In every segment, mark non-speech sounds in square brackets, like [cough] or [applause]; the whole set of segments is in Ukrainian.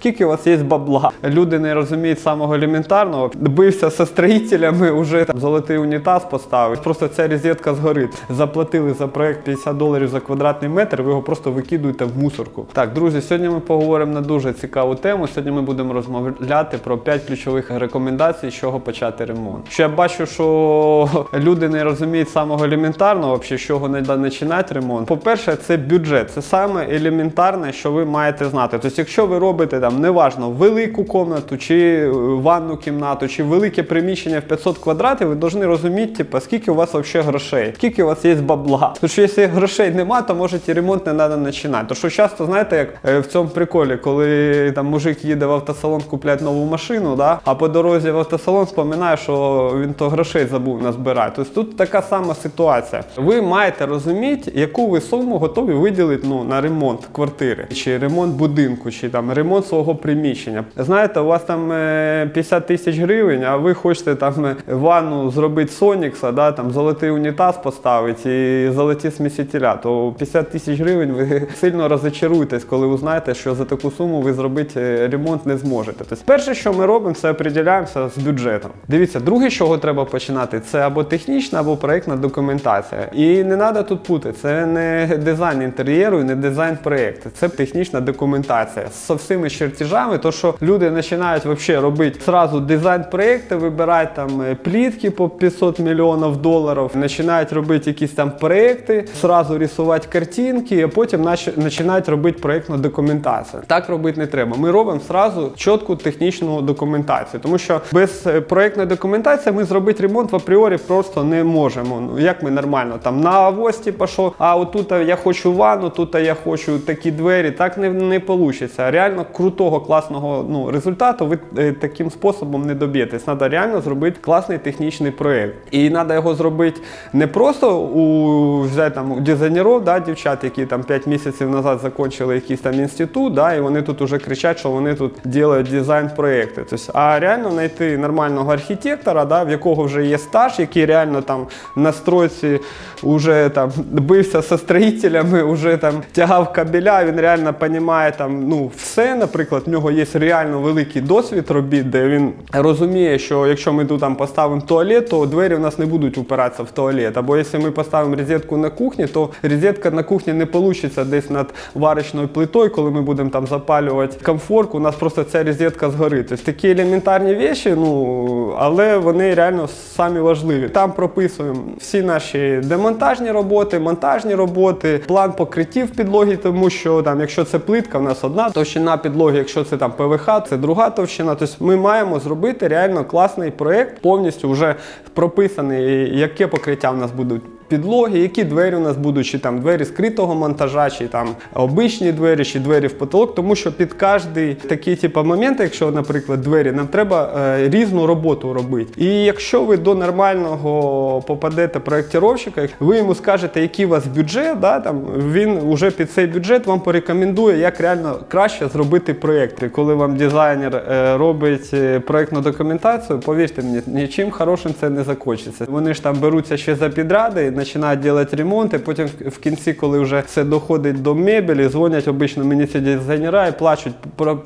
Скільки у вас є бабла? Люди не розуміють самого елементарного. Бився зі строїтелями, вже там золотий унітаз поставив. Просто ця розетка згорить. Заплатили за проект 50 доларів за квадратний метр, ви його просто викидуєте в мусорку. Так, друзі, сьогодні ми поговоримо на дуже цікаву тему. Сьогодні ми будемо розмовляти про 5 ключових рекомендацій, з чого почати ремонт. Що я бачу, що [laughs] люди не розуміють самого елементарного, взагалі, з чого не починати ремонт. По-перше, це бюджет. Це саме елементарне, що ви маєте знати. Тобто, якщо ви робите там неважно велику комнату, чи е, ванну кімнату, чи велике приміщення в 500 квадратів, ви повинні розуміти, типу, скільки у вас взагалі грошей, скільки у вас є бабла. Тому що якщо грошей нема, то може і ремонт не треба починати. То що часто, знаєте, як е, в цьому приколі, коли там мужик їде в автосалон купляти нову машину, да, а по дорозі в автосалон споминає, що він то грошей забув назбирати. Тобто тут така сама ситуація. Ви маєте розуміти, яку ви суму готові виділити ну, на ремонт квартири, чи ремонт будинку, чи там ремонт свого приміщення. Знаєте, у вас там е, 50 тисяч гривень, а ви хочете там е, ванну зробити Сонікса, да, там золотий унітаз поставити і золоті смісителя, то 50 тисяч гривень ви [laughs] сильно розочаруєтесь, коли узнаєте, що за таку суму ви зробити е, ремонт не зможете. Тобто, перше, що ми робимо, це определяємося з бюджетом. Дивіться, друге, з чого треба починати, це або технічна, або проєктна документація. І не треба тут пути. Це не дизайн інтер'єру, не дизайн проєкту. Це технічна документація з всіми чертежами. То що люди починають вообще робити сразу дизайн проєкту, вибирають там е, плітки по 500 мільйонів доларів, починають робити якісь там проєкти, сразу рисувати картинки, а потім починають робити проєктну документацію. Так робити не треба. Ми робимо сразу чітку технічну документацію, тому що без е, проєктної документації ми зробити ремонт в апріорі просто не можемо. Ну як ми нормально там на авості пішов, а отут я хочу ванну, тут я хочу такі двері. Так не, не вийде. Реально крутого, класного ну, результату ви е, таким способом не доб'єтесь. Треба реально зробити класний технічний проєкт. І треба його зробити не просто у взяти там дизайнерів, да, дівчат, які там 5 місяців назад закінчили якийсь там інститут, да, і вони тут уже кричать, що вони тут роблять дизайн проєкти. Тобто, а реально знайти нормального архітектора, да, в якого вже є стаж, який реально там на стройці вже там бився зі строїтелями, вже там тягав кабеля, він реально розуміє там ну все. Наприклад, в нього є реально великий досвід робіт, де він розуміє, що якщо ми тут там поставимо туалет, то двері у нас не будуть упиратися в туалет. Або якщо ми поставимо розетку на кухні, то розетка на кухні не вийде десь над варочною плитою, коли ми будемо там запалювати комфорку, у нас просто ця розетка згорить. Тобто такі елементарні речі, ну але вони реально самі важливі. Там прописуємо всі наші демонтажні роботи, монтажні роботи, план покриттів підлоги, тому що там, якщо це плитка, в нас одна товщина підлоги, якщо це там ПВХ, це друга товщина. Тобто ми маємо зробити реально класний проєкт, повністю вже прописаний, яке покриття в нас будуть. Підлоги, які двері у нас будуть, чи там двері скритого монтажа, чи там обичні двері, чи двері в потолок, тому що під кожний такий типу, момент, якщо, наприклад, двері, нам треба е, різну роботу робити. І якщо ви до нормального попадете проєктировщика, ви йому скажете, який у вас бюджет, да, там, він вже під цей бюджет вам порекомендує, як реально краще зробити проєкт. І коли вам дизайнер е, робить е, проєктну документацію, повірте мені, нічим хорошим це не закінчиться. Вони ж там беруться ще за підради, починають робити ремонти, потім в кінці, коли вже все доходить до мебелі, дзвонять обично мені ці дизайнера і плачуть,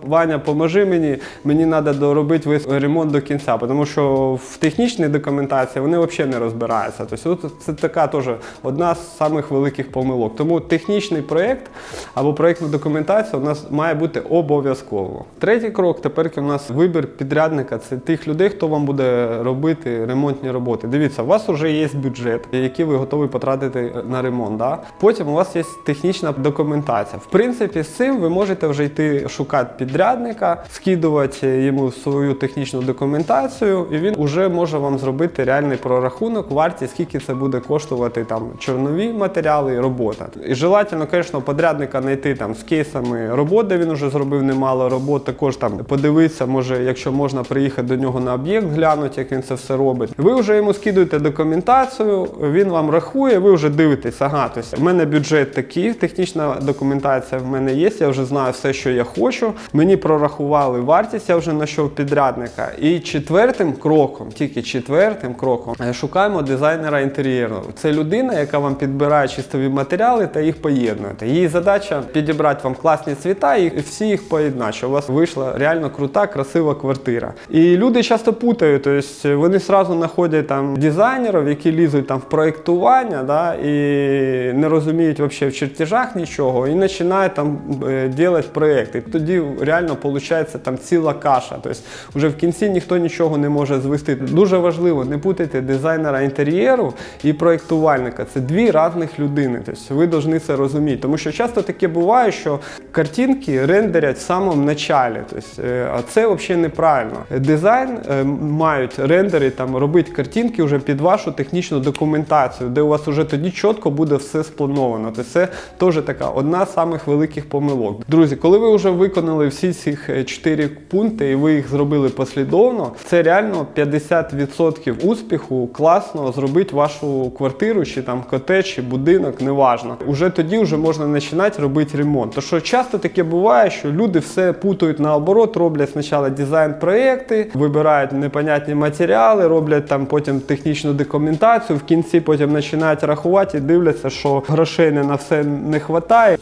Ваня, поможи мені, мені треба доробити весь ремонт до кінця, тому що в технічній документації вони взагалі не розбираються. Тобто це така теж одна з самих великих помилок. Тому технічний проєкт або проєктна документація у нас має бути обов'язково. Третій крок тепер у нас вибір підрядника це тих людей, хто вам буде робити ремонтні роботи. Дивіться, у вас вже є бюджет, який ви готові потратити на ремонт. Да? Потім у вас є технічна документація. В принципі, з цим ви можете вже йти шукати підрядника, скидувати йому свою технічну документацію, і він вже може вам зробити реальний прорахунок, вартість, скільки це буде коштувати там чорнові матеріали і робота. І желательно, звісно, подрядника знайти там з кейсами робот, де він вже зробив немало робот. Також там подивитися, може, якщо можна приїхати до нього на об'єкт, глянути, як він це все робить. Ви вже йому скидуєте документацію, він вам рахує, ви вже дивитесь, ага, тобто в мене бюджет такий, технічна документація в мене є, я вже знаю все, що я хочу. Мені прорахували вартість, я вже знайшов підрядника. І четвертим кроком, тільки четвертим кроком, е, шукаємо дизайнера інтер'єру. Це людина, яка вам підбирає чистові матеріали та їх поєднує. Її задача підібрати вам класні цвіта і всі їх поєднати, щоб у вас вийшла реально крута, красива квартира. І люди часто путають, тобто вони одразу знаходять там дизайнерів, які лізуть там в проєктування, да, і не розуміють взагалі в чертежах нічого, і починають там е, робити проєкти. Тоді реально виходить там ціла каша. Тобто вже в кінці ніхто нічого не може звести. Дуже важливо не путайте дизайнера інтер'єру і проєктувальника. Це дві різних людини. Тобто ви повинні це розуміти. Тому що часто таке буває, що картинки рендерять в самому началі. Тобто, е, а це взагалі неправильно. Дизайн е, мають рендери там робити картинки вже під вашу технічну документацію, де у вас вже тоді чітко буде все сплановано. Тобто це теж така одна з самих великих помилок. Друзі, коли ви вже виконали всі ці е, чотири пункти і ви їх зробили послідовно, це реально 50% успіху класно зробити вашу квартиру, чи там котедж, чи будинок, неважно. Уже тоді вже можна починати робити ремонт. То що часто таке буває, що люди все путають наоборот, роблять спочатку дизайн-проекти, вибирають непонятні матеріали, роблять там потім технічну документацію, в кінці потім починають рахувати і дивляться, що грошей не на все не вистачає.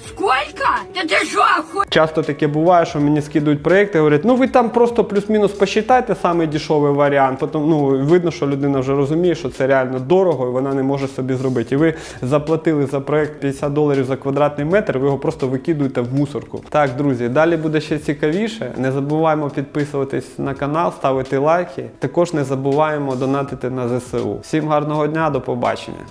Сколько? Да ты что, охуел? Часто таке буває, що мені скидують проекти, говорять, ну ви там просто плюс-мінус посчитайте самий дешевий варіант. Потім ну видно, що людина вже розуміє, що це реально дорого, і вона не може собі зробити. І ви заплатили за проект 50 доларів за квадратний метр, ви його просто викидуєте в мусорку. Так, друзі, далі буде ще цікавіше. Не забуваємо підписуватись на канал, ставити лайки. Також не забуваємо донатити на ЗСУ. Всім гарного дня, до побачення.